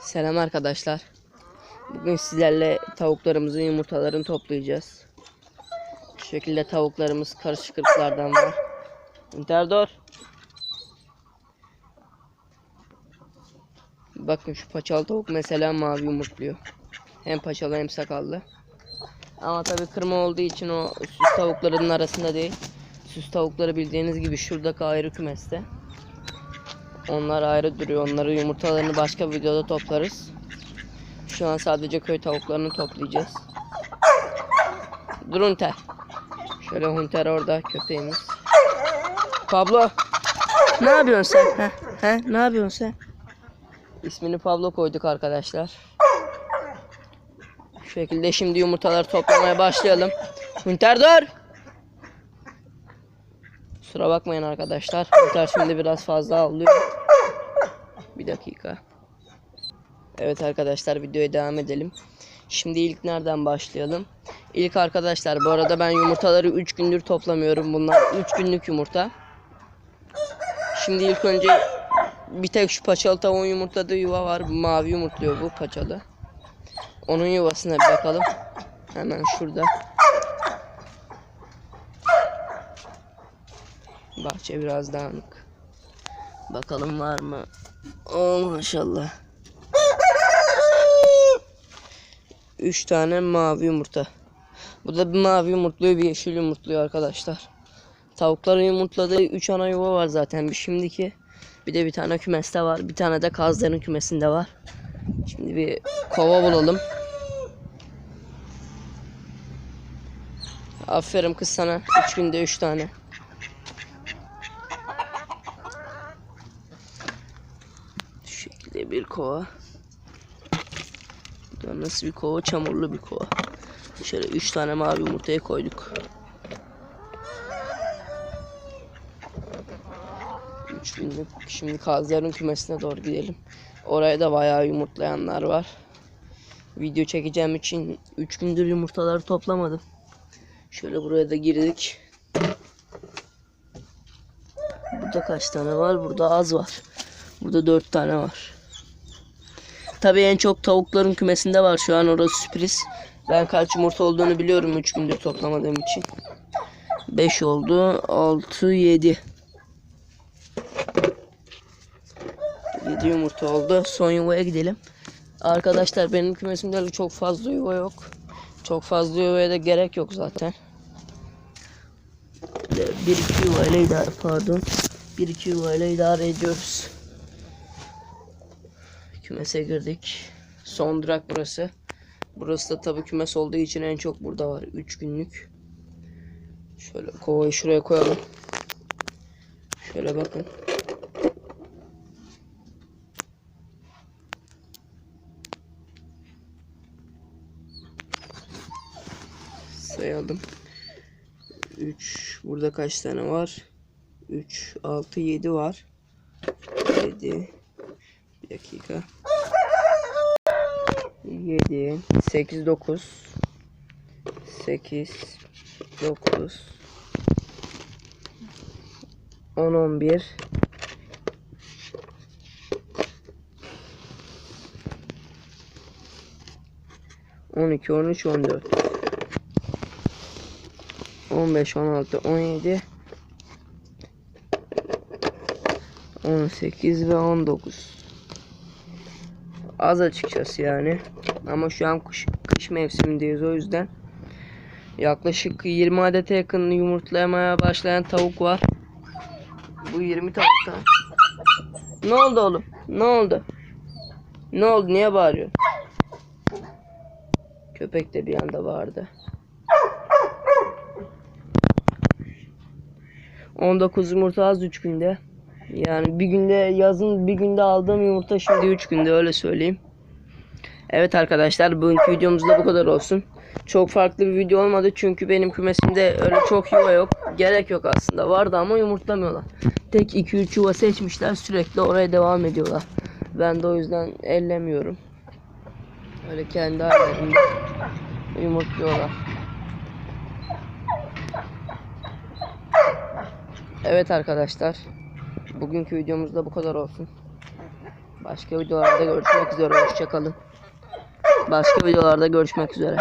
Selam arkadaşlar. Bugün sizlerle tavuklarımızın yumurtalarını toplayacağız. Şu şekilde tavuklarımız karışık ırklardan var. Interdor. Bakın şu paçalı tavuk mesela mavi yumurtluyor. Hem paçalı hem sakallı. Ama tabi kırma olduğu için o süs tavuklarının arasında değil. Süs tavukları bildiğiniz gibi şuradaki ayrı kümeste. Onlar ayrı duruyor. Onları yumurtalarını başka videoda toplarız. Şu an sadece köy tavuklarını toplayacağız. Dur Hunter. Şöyle Hunter orada köpeğimiz. Pablo. Ne yapıyorsun sen? He? He? Ne yapıyorsun sen? İsmini Pablo koyduk arkadaşlar. Şu şekilde şimdi yumurtaları toplamaya başlayalım. Hunter dur. Kusura bakmayın arkadaşlar. Hunter şimdi biraz fazla avlıyor. Bir dakika. Evet arkadaşlar videoya devam edelim. Şimdi ilk nereden başlayalım? İlk arkadaşlar bu arada ben yumurtaları 3 gündür toplamıyorum. Bunlar 3 günlük yumurta. Şimdi ilk önce bir tek şu paçalı tavuğun yumurtladığı yuva var. Mavi yumurtluyor bu paçalı. Onun yuvasına bir bakalım. Hemen şurada. Bahçe biraz dağınık. Bakalım var mı? Oh maşallah. Üç tane mavi yumurta. Bu da bir mavi yumurtluyor bir yeşil yumurtluyor arkadaşlar. Tavukların yumurtladığı üç ana yuva var zaten bir şimdiki. Bir de bir tane kümeste var. Bir tane de kazların kümesinde var. Şimdi bir kova bulalım. Aferin kız sana. Üç günde üç tane. Şekilde bir kova. Bu da nasıl bir kova? Çamurlu bir kova. Şöyle üç tane mavi yumurtaya koyduk. Üç günlük. Şimdi kazların kümesine doğru gidelim. Oraya da bayağı yumurtlayanlar var. Video çekeceğim için 3 gündür yumurtaları toplamadım. Şöyle buraya da girdik. Burada kaç tane var? Burada az var. Burada 4 tane var. Tabii en çok tavukların kümesinde var. Şu an orası sürpriz. Ben kaç yumurta olduğunu biliyorum 3 gündür toplamadığım için. 5 oldu. 6, 7. 7 yumurta oldu. Son yuvaya gidelim. Arkadaşlar benim kümesimde çok fazla yuva yok. Çok fazla yuvaya da gerek yok zaten. Bir iki yuvayla idare pardon. Bir iki yuvayla idare ediyoruz. Kümese girdik. Son durak burası. Burası da tabii kümes olduğu için en çok burada var. 3 günlük. Şöyle kovayı şuraya koyalım. Şöyle bakın. sayalım. 3 burada kaç tane var? 3 6 7 var. 7 bir dakika. 7 8 9 8 9 10 11 12 13 14 15, 16, 17, 18 ve 19. Az açıkçası yani. Ama şu an kış, kış mevsimindeyiz o yüzden. Yaklaşık 20 adete yakın yumurtlamaya başlayan tavuk var. Bu 20 tavukta. Ne oldu oğlum? Ne oldu? Ne oldu? Niye bağırıyorsun? Köpek de bir anda bağırdı. 19 yumurta az 3 günde. Yani bir günde yazın bir günde aldığım yumurta şimdi 3 günde öyle söyleyeyim. Evet arkadaşlar bugünkü videomuz da bu kadar olsun. Çok farklı bir video olmadı çünkü benim kümesimde öyle çok yuva yok. Gerek yok aslında vardı ama yumurtlamıyorlar. Tek 2-3 yuva seçmişler sürekli oraya devam ediyorlar. Ben de o yüzden ellemiyorum. Öyle kendi hallerinde yumurtluyorlar. Evet arkadaşlar. Bugünkü videomuz da bu kadar olsun. Başka videolarda görüşmek üzere. Hoşçakalın. Başka videolarda görüşmek üzere.